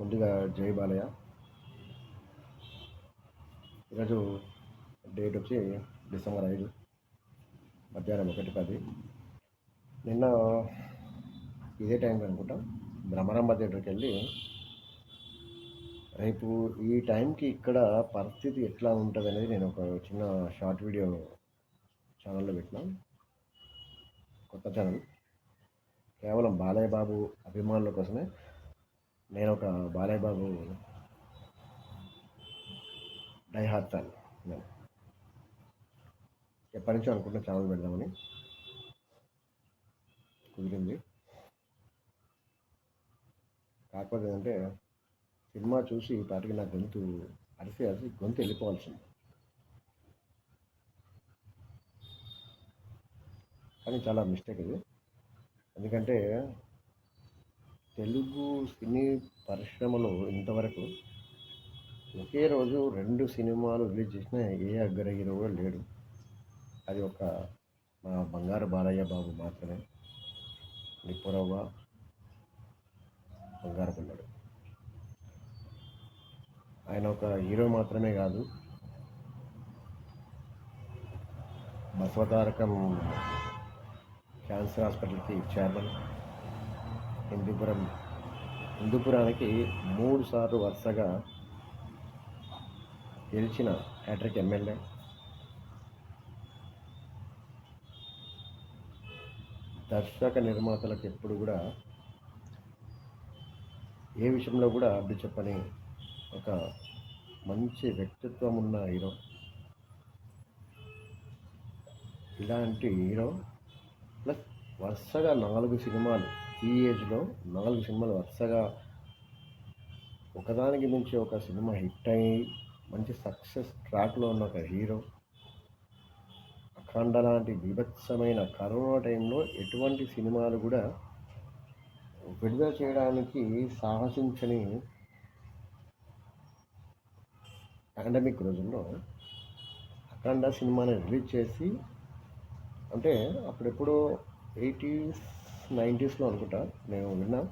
ముందుగా జై బాలయ్య. ఈరోజు డేట్ వచ్చి డిసెంబర్ ఐదు మధ్యాహ్నం ఒకటి పది. నిన్న ఇదే టైంకి అనుకుంటా భ్రమరాంబ థియేటర్కి వెళ్ళి రేపు ఈ టైంకి ఇక్కడ పరిస్థితి ఎట్లా ఉంటుంది అనేది నేను ఒక చిన్న షార్ట్ వీడియో ఛానల్లో పెట్టినా. కొత్త ఛానల్. కేవలం బాలయ్య బాబు అభిమానుల కోసమే. నేను ఒక బాలయ్యబాబు డై ఫ్యాన్. నేను ఎప్పటి నుంచో అనుకుంటున్న ఛానల్ పెడదామని. కుదిరింది. కాకపోతే ఏంటంటే సినిమా చూసి ఈ పాటికి నా గొంతు అరిసి అరిసి గొంతు వెళ్ళిపోవాల్సింది. కానీ చాలా మిస్టేక్ ఇది. ఎందుకంటే తెలుగు సినీ పరిశ్రమలో ఇంతవరకు ఒకే రోజు రెండు సినిమాలు రిలీజ్ చేసిన ఏ అగ్ర హీరో కూడా లేడు. అది ఒక మా బంగారు బాలయ్య బాబు మాత్రమే. నిప్పురవ్వ బంగారు పిల్లడు. ఆయన ఒక హీరో మాత్రమే కాదు. బసవతారకం క్యాన్సర్ హాస్పిటల్కి చైర్మన్. హిందూపురం. హిందూపురానికి మూడు సార్లు వరుసగా గెలిచిన హ్యాట్రిక్ ఎమ్మెల్యే. దర్శక నిర్మాతలకు ఎప్పుడు కూడా ఏ విషయంలో కూడా అడ్డు చెప్పని ఒక మంచి వ్యక్తిత్వం ఉన్న హీరో. ఇలాంటి హీరో ప్లస్ వరుసగా నాలుగు సినిమాలు ఈ ఏజ్లో నాలుగు సినిమాలు వరుసగా ఒకదానికి మించి ఒక సినిమా హిట్ అయ్యి మంచి సక్సెస్ ట్రాక్లో ఉన్న ఒక హీరో అఖండ లాంటి బీభత్సమైన కరోనా టైంలో ఎటువంటి సినిమాలు కూడా విడుదల చేయడానికి సాహసించని పాండమిక్ రోజుల్లో అఖండ సినిమాని రిలీజ్ చేసి అంటే అప్పుడెప్పుడో ఎయిటీస్ నైంటీస్లో అనుకుంటా నేను విన్నా.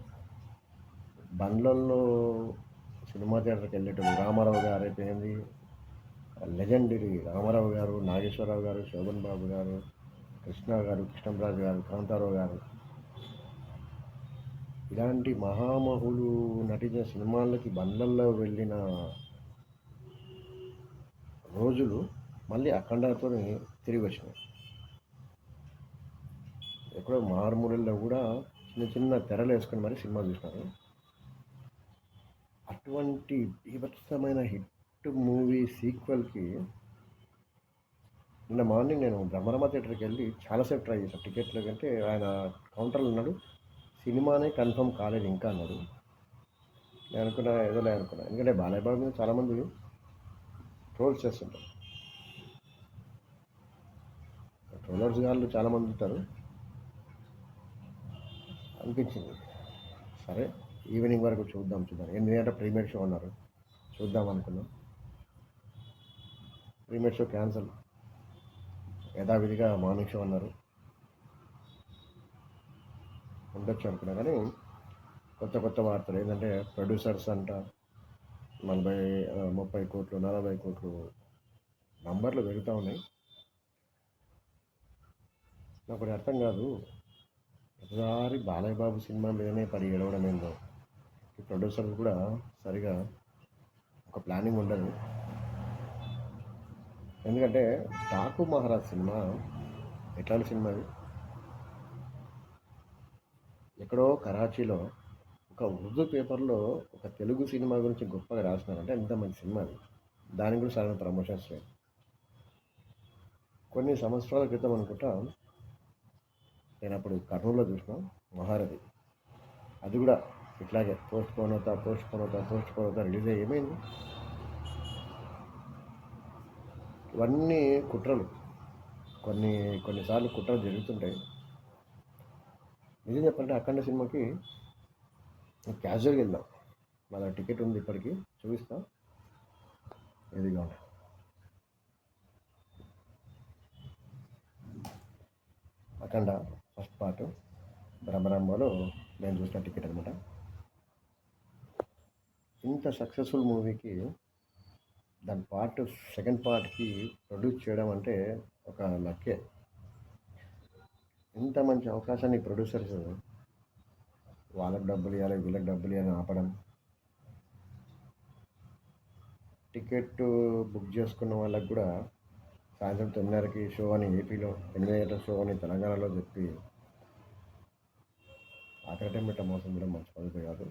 బండ్లల్లో సినిమా థియేటర్కి వెళ్ళేటప్పుడు రామారావు గారు అయిపోయింది లెజెండరీ రామారావు గారు నాగేశ్వరరావు గారు శోభన్ బాబు గారు కృష్ణ గారు కృష్ణంరాజు గారు కాంతారావు గారు. ఇలాంటి మహామహులు నటించిన సినిమాలకి బండ్లల్లో వెళ్ళిన రోజులు మళ్ళీ అఖండతో తిరిగి వచ్చినాయి. ఎక్కడో మారుమూలల్లో కూడా చిన్న చిన్న తెరలు వేసుకొని మరి సినిమా చూసినారు. అటువంటి బీభత్సమైన హిట్ మూవీ సీక్వెల్కి నిన్న మార్నింగ్ నేను బ్రహ్మరమ థియేటర్కి వెళ్ళి చాలాసేపు ట్రై చేశాను. టికెట్ల కంటే ఆయన కౌంటర్లో ఉన్నాడు. సినిమానే కన్ఫర్మ్ కాలేదు ఇంకా అన్నాడు. నేను అనుకున్నా ఏదోలే అనుకున్నా. ఎందుకంటే బాలయ్య బాబు మీద చాలామంది ట్రోల్స్ చేస్తుంటారు. ట్రోలర్స్ గారు చాలామంది ఉంటారు. అనిపించింది. సరే ఈవినింగ్ వరకు చూద్దాం చూద్దాం. ఎందుకంటే ప్రీమియర్ షో అన్నారు. చూద్దాం అనుకున్నాం. Premiere show cancel. యథావిధిగా మార్నింగ్ షో అన్నారు. ఉండొచ్చు అనుకున్నా కానీ కొత్త కొత్త వార్తలు. ఏంటంటే ప్రొడ్యూసర్స్ అంట నలభై ముప్పై కోట్లు నలభై కోట్లు నంబర్లు పెరుగుతూ ఉన్నాయి. నాకు అర్థం కాదు. ప్రతిసారి బాలయ్య బాబు సినిమా మీదనే పడి ఏడవడం ఏందో. ఈ ప్రొడ్యూసర్స్ కూడా సరిగా ఒక ప్లానింగ్ ఉండదు. ఎందుకంటే డాకు మహారాజ్ సినిమా ఎట్లాంటి సినిమా అది? ఎక్కడో కరాచీలో ఒక ఉర్దూ పేపర్లో ఒక తెలుగు సినిమా గురించి గొప్పగా రాసినారంటే ఎంత మంచి సినిమా అది. దాని కూడా సరైన ప్రమోషన్స్ లేవు. కొన్ని సంవత్సరాల క్రితం అనుకుంటా నేను అప్పుడు కర్నూలులో చూసిన మహారథి. అది కూడా ఇట్లాగే పోస్ట్ పోన్ అవుతా పోస్ట్ పోన్ అవుతా పోస్ట్ పోన్ అవుతా రిలీజ్ అయ్యి ఏమైంది? ఇవన్నీ కుట్రలు. కొన్ని కొన్నిసార్లు కుట్రలు జరుగుతుంటాయి. నిజం చెప్పంటే అఖండ సినిమాకి క్యాజువల్గా వెళ్దాం. మన టికెట్ ఉంది ఇప్పటికి చూపిస్తాం. ఇదిగా అఖండ. ఫస్ట్ పార్ట్ బ్రహ్మరంభలో నేను చూసిన టికెట్ అనమాట ఇంత సక్సెస్ఫుల్ మూవీకి దాని పార్ట్ సెకండ్ పార్ట్కి ప్రొడ్యూస్ చేయడం అంటే ఒక లక్కే. ఇంత మంచి అవకాశాన్ని ప్రొడ్యూసర్స్ వాళ్ళకి డబ్బులు ఇవ్వాలి వీళ్ళకి డబ్బులు ఇవ్వాలి ఆపడం. టికెట్ బుక్ చేసుకున్న వాళ్ళకి కూడా సాయంత్రం తొమ్మిదిన్నరకి షో అని ఏపీలో ఎనిమిది గంటల షో అని తెలంగాణలో చెప్పి ఆఖరి టైం పెట్ట మోసం కూడా మంచి పద్ధతి కాదు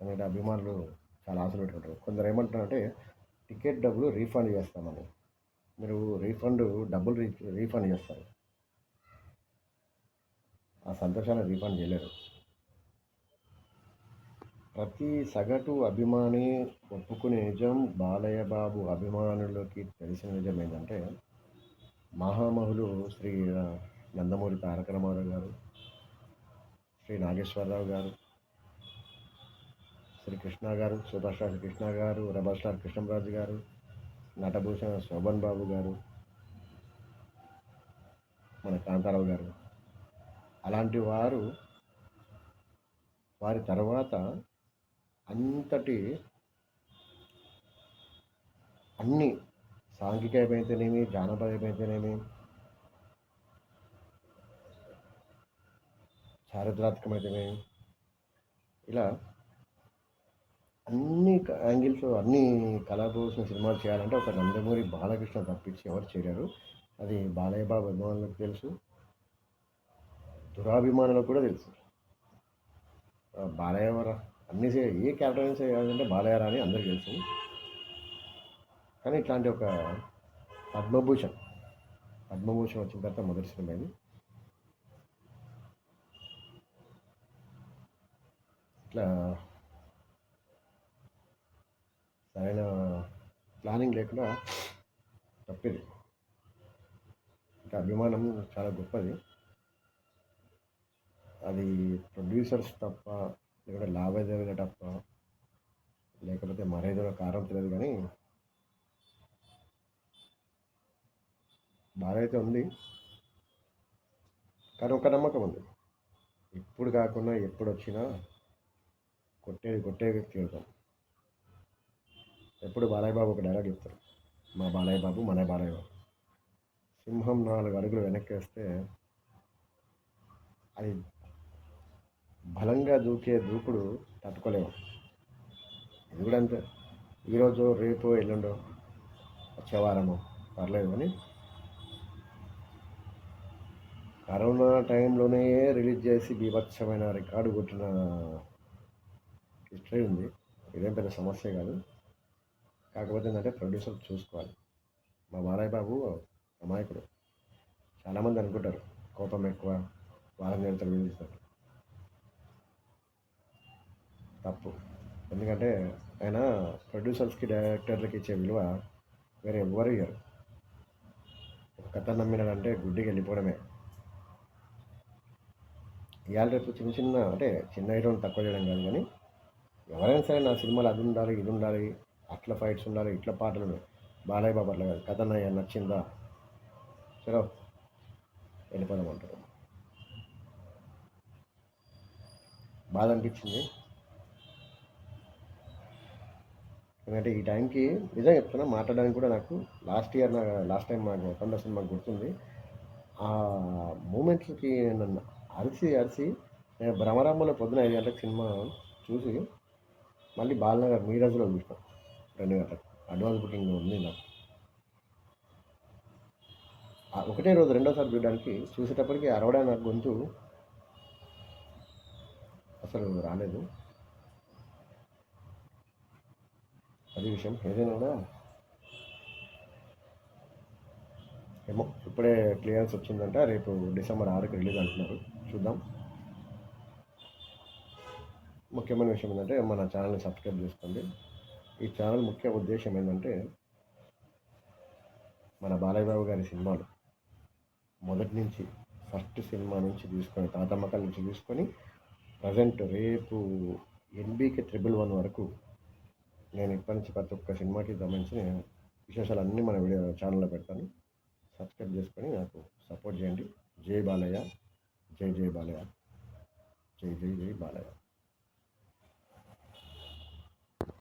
అనేది అభిమానులు చాలా ఆశలు పెట్టుకుంటారు. కొందరు ఏమంటారంటే టికెట్ డబ్బులు రీఫండ్ చేస్తామని. మీరు రీఫండ్ డబ్బులు రీ రీఫండ్ చేస్తారు. ఆ సంతోషాన్ని రీఫండ్ చేయలేరు. ప్రతి సగటు అభిమాని ఒప్పుకునే నిజం బాలయ్య బాబు అభిమానులకి తెలిసిన నిజం ఏంటంటే మహామహులు శ్రీ నందమూరి తారక రామారావు గారు శ్రీ నాగేశ్వరరావు గారు శ్రీ కృష్ణ గారు సూపర్ స్టార్ కృష్ణ గారు రెబల్ స్టార్ కృష్ణరాజు గారు నటభూషణ శోభన్ బాబు గారు మన కాంతారావు గారు. అలాంటి వారు వారి తర్వాత అంతటి అన్ని సాంఘికమైతేనేమి జానపదమైతేనేమి చారిత్రాత్మకమైతేనేమి ఇలా అన్ని యాంగిల్స్ అన్ని కళాభూషణ సినిమాలు చేయాలంటే ఒక నందమూరి బాలకృష్ణ తప్పించి ఎవరు చేరారు అది బాలయ్య బాబు అభిమానులకు తెలుసు. దురాభిమానులకు కూడా తెలుసు. బాలయ్యవరా అన్ని ఏ క్యారెక్టర్ అయినా చేయాలంటే బాలయ్యారా అని అందరికీ తెలుసు. కానీ ఇట్లాంటి ఒక పద్మభూషణ్ పద్మభూషణ్ వచ్చిన తర్వాత మొదటి సినిమా ఇది. ఇట్లా సరైన ప్లానింగ్ లేకుండా తప్పేది. ఇంకా అభిమానం చాలా గొప్పది. అది ప్రొడ్యూసర్స్ తప్ప లేకపోతే లావాదేవీల తప్ప లేకపోతే మరేదో కారణం తెలియదు కానీ బాగైతే అయితే ఉంది. కానీ ఒక నమ్మకం ఉంది. ఇప్పుడు కాకుండా ఎప్పుడు వచ్చినా కొట్టేది కొట్టేది తీరుతాం ఎప్పుడు బాలయ్య బాబు ఒక డైలాగ్ చెప్తారు. మా బాలయ్య బాబు మన బాలయ్య బాబు సింహం నాలుగు అడుగులు వెనక్కి వేస్తే అది బలంగా దూకే దూకుడు తట్టుకోలేము. ఇది కూడా అంతే. ఈరోజు రేపు ఎల్లుండో వచ్చే వారము. పర్లేదు కానీ కరోనా టైంలోనే రిలీజ్ చేసి బీభత్సమైన రికార్డు కొట్టిన హిస్టరీ ఉంది. ఇదేం పెద్ద సమస్య కాదు. కాకపోతే ఏంటంటే ప్రొడ్యూసర్ చూసుకోవాలి. మా బాలయ్య బాబు అమాయకుడు. చాలామంది అనుకుంటారు కోపం ఎక్కువ వారం నిరంతరం విధిస్తారు తప్పు. ఎందుకంటే ఆయన ప్రొడ్యూసర్స్కి డైరెక్టర్లకి ఇచ్చే విలువ వేరే ఎవ్వరు ఇయ్యరు. కథ నమ్మినాడంటే గుడ్డికి వెళ్ళిపోవడమే. ఇవాళ రేపు చిన్న చిన్న అంటే చిన్న హీరోని తక్కువ చేయడం కాదు కానీ ఎవరైనా సరే నా సినిమాలు అది ఉండాలి ఇది ఉండాలి అట్లా ఫైట్స్ ఉండాలి ఇట్లా పాటలు బాలయ్య బాబు అట్లా కాదు. కథ నయ్య నచ్చిందా? సరే వెళ్ళిపోదాం అంటారు. బాధ అనిపించింది. ఎందుకంటే ఈ టైంకి నిజంగా చెప్తున్నా మాట్లాడడానికి కూడా నాకు లాస్ట్ ఇయర్ నా లాస్ట్ టైం నాకు కొండ సినిమా గుర్తుంది. ఆ మూమెంట్స్కి నన్ను అరిసి అరిసి నేను భ్రమరాంబలో పొద్దున ఐదు గంటలకు సినిమా చూసి మళ్ళీ బాలనగర్ మీరాజులో చూసిన రెండు గంటలకు. అడ్వాన్స్ బుకింగ్ ఉంది నాకు. ఒకటే రోజు రెండోసారి చూడడానికి చూసేటప్పటికి అరవడా నాకు గొంతు అసలు రాలేదు. అది విషయం. ఏదైనా కూడా ఏమో ఇప్పుడే క్లియరెన్స్ వచ్చిందంట. రేపు డిసెంబర్ ఆరుకి రిలీజ్ అంటున్నారు. చూద్దాం. ముఖ్యమైన విషయం ఏంటంటే మన ఛానల్ని సబ్స్క్రైబ్ చేసుకోండి. ఈ ఛానల్ ముఖ్య ఉద్దేశం ఏంటంటే మన బాలయ్యబాబు గారి సినిమాలు మొదటి నుంచి ఫస్ట్ సినిమా నుంచి తీసుకొని తాతమ్మకల నుంచి తీసుకొని ప్రజెంట్ రేపు ఎన్బీకే ట్రిపుల్ వన్ వరకు నేను ఇప్పటి నుంచి ప్రతి ఒక్క సినిమాకి సంబంధించిన విశేషాలన్నీ మన వీడియో ఛానల్లో పెడతాను. సబ్స్క్రైబ్ చేసుకొని నాకు సపోర్ట్ చేయండి. జై బాలయ్య. జై జై బాలయ్య. జై జై జై బాలయ్య.